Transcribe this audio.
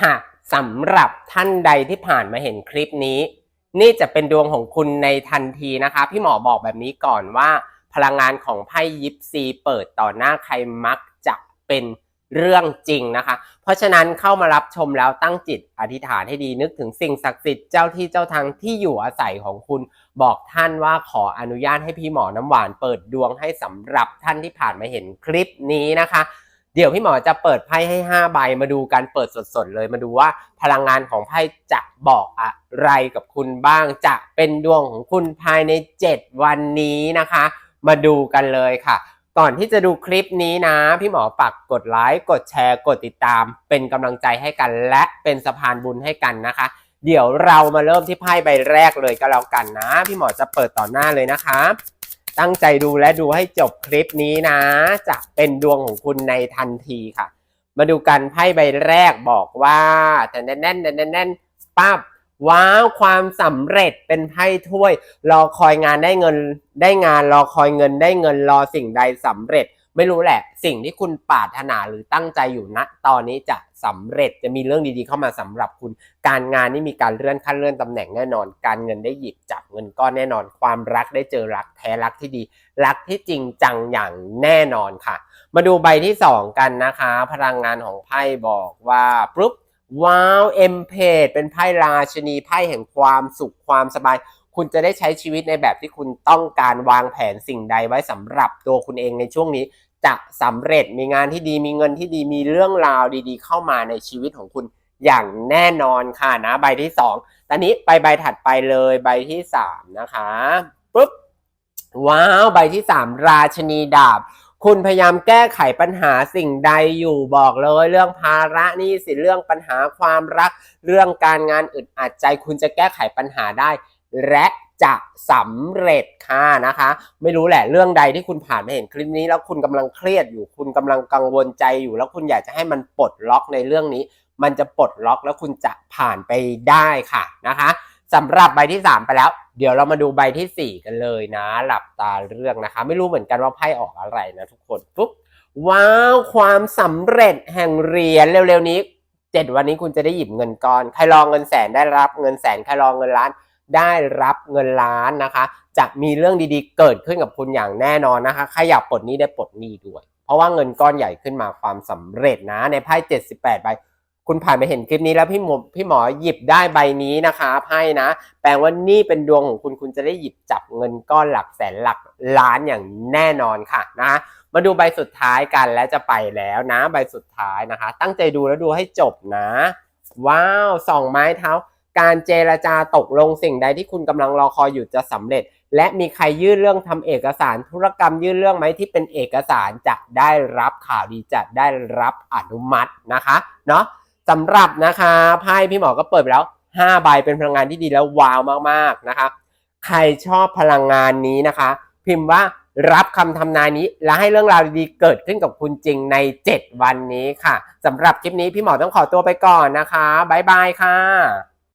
ค่ะสำหรับท่านใดที่ผ่านมาเห็นคลิปนี้ นี่จะเป็นดวงของคุณในทันทีนะคะ พี่หมอบอกแบบนี้ก่อนว่า พลังงานของไพ่ยิปซีเปิดต่อหน้าใครมักจะเป็นเรื่องจริงนะคะ เพราะฉะนั้นเข้ามารับชมแล้วตั้งจิตอธิษฐานให้ดีนึกถึงสิ่งศักดิ์สิทธิ์เจ้าที่เจ้าทางที่อยู่อาศัยของคุณ บอกท่านว่าขออนุญาตให้พี่หมอน้ำหวานเปิดดวงให้สำหรับท่านที่ผ่านมาเห็นคลิปนี้นะคะ เดี๋ยวพี่หมอจะเปิดไพ่ให้ 5 ใบมาดูกันเปิดสดๆเลยมาดูว่าพลังงานของไพ่จะบอกอะไรกับคุณบ้าง จะเป็นดวงของคุณภายใน 7 วันนี้นะคะ มาดูกันเลยค่ะ ก่อนที่จะดูคลิปนี้นะ พี่หมอฝากกดไลค์กดแชร์กดติดตาม เป็นกำลังใจให้กัน และเป็นสะพานบุญให้กันนะคะ เดี๋ยวเรามาเริ่มที่ไพ่ใบแรกเลยก็แล้วกันนะ พี่หมอจะเปิดต่อหน้าเลยนะคะ ตั้งใจดูและดูให้จบคลิปนี้นะ จะเป็นดวงของคุณในทันทีค่ะ มาดูกันไพ่ใบแรกบอกว่าแต่แน่นแน่นแน่นแน่นปั๊บว้าวความสำเร็จเป็นไพ่ถ้วย รอคอยงานได้เงินได้งาน รอคอยเงินได้เงินรอสิ่งใดสำเร็จ ไม่รู้แหละ สิ่งที่คุณปรารถนาหรือตั้งใจอยู่ณตอนนี้จะสำเร็จจะมีเรื่องดีๆเข้ามาสำหรับคุณ การงานนี่มีการเลื่อนขั้นเลื่อนตำแหน่งแน่นอน การเงินได้หยิบจับเงินก้อนแน่นอน ความรักได้เจอรักแท้รักที่ดี รักที่จริงจังอย่างแน่นอนค่ะ มาดูใบที่ 2 กันนะคะ พลังงานของไพ่บอกว่าปุ๊บว้าวเอ็มเพดเป็นไพ่ราชนีไพ่แห่งความสุขความสบาย คุณจะได้ใช้ชีวิตในแบบที่คุณต้องการวางแผนสิ่งใดไว้สำหรับตัวคุณเองในช่วงนี้ จะสำเร็จมีงานที่ดีมีเงินที่ดีมีเรื่องราวดีๆ เข้ามาในชีวิตของคุณอย่างแน่นอนค่ะนะใบที่สองตอนนี้ไปใบถัดไปเลยใบที่สามนะคะปุ๊บว้าวใบที่สามราชนีดาบ คุณพยายามแก้ไขปัญหาสิ่งใดอยู่บอกเลยเรื่องภาระนี้สิเรื่องปัญหาความรัก เรื่องการงานอึดอัดใจ คุณจะแก้ไขปัญหาได้ และจะสำเร็จค่ะนะคะ ไม่รู้แหละเรื่องใดที่คุณผ่านมาเห็นคลิปนี้ แล้วคุณกำลังเครียดอยู่ คุณกำลังกังวลใจอยู่ แล้วคุณอยากจะให้มันปลดล็อกในเรื่องนี้ มันจะปลดล็อกแล้วคุณจะผ่านไปได้ค่ะนะคะสำหรับใบที่ 3 ไปแล้ว เดี๋ยวเรามาดูใบทีสี่4 กันเลยนะ หลับตาเรื่องนะคะ ไม่รู้เหมือนกันว่าไพ่ออกอะไรนะทุกคนปุ๊บว้าวความสำเร็จแห่งเหรียญเร็วๆนี้ 7 วันนี้คุณจะได้หยิบเงินก้อน ใครรองเงินแสนได้รับเงินแสนใครรองเงินล้าน ได้รับเงินล้านนะคะ จะมีเรื่องดีๆ เกิดขึ้นกับคุณอย่างแน่นอนนะคะใครอยากปลดหนี้ได้ปลดหนี้ด้วย เพราะว่าเงินก้อนใหญ่ขึ้นมาความสำเร็จนะในไพ่78ใบคุณผ่านไปเห็นคลิปนี้แล้วพี่หมอพี่หมอหยิบได้ใบนี้นะคะไพ่นะ แปลว่านี่เป็นดวงของคุณคุณจะได้หยิบจับเงินก้อนหลักแสนหลักล้านอย่างแน่นอนค่ะนะมาดูใบสุดท้ายกันและจะไปแล้วนะ ใบสุดท้ายนะคะ ตั้งใจดูแล้วดูให้จบนะ ว้าวสองไม้เท้า การเจรจาตกลงสิ่งใดที่คุณกำลังรอคอยอยู่จะสำเร็จ และมีใครยื่นเรื่องทำเอกสารธุรกรรมยื่นเรื่องไหมที่เป็นเอกสารจะได้รับข่าวดีจะได้รับอนุมัตินะคะเนาะสำหรับนะคะไพ่พี่หมอก็เปิดไปแล้ว5ใบเป็นพลังงานที่ดีแล้วว้าวมากๆนะคะ ใครชอบพลังงานนี้นะคะ พิมพ์ว่ารับคำทำนายนี้ และให้เรื่องราวดีๆเกิดขึ้นกับคุณจริงใน 7 วันนี้ค่ะสำหรับคลิปนี้พี่หมอต้องขอตัวไปก่อนนะคะบ๊ายบายค่ะ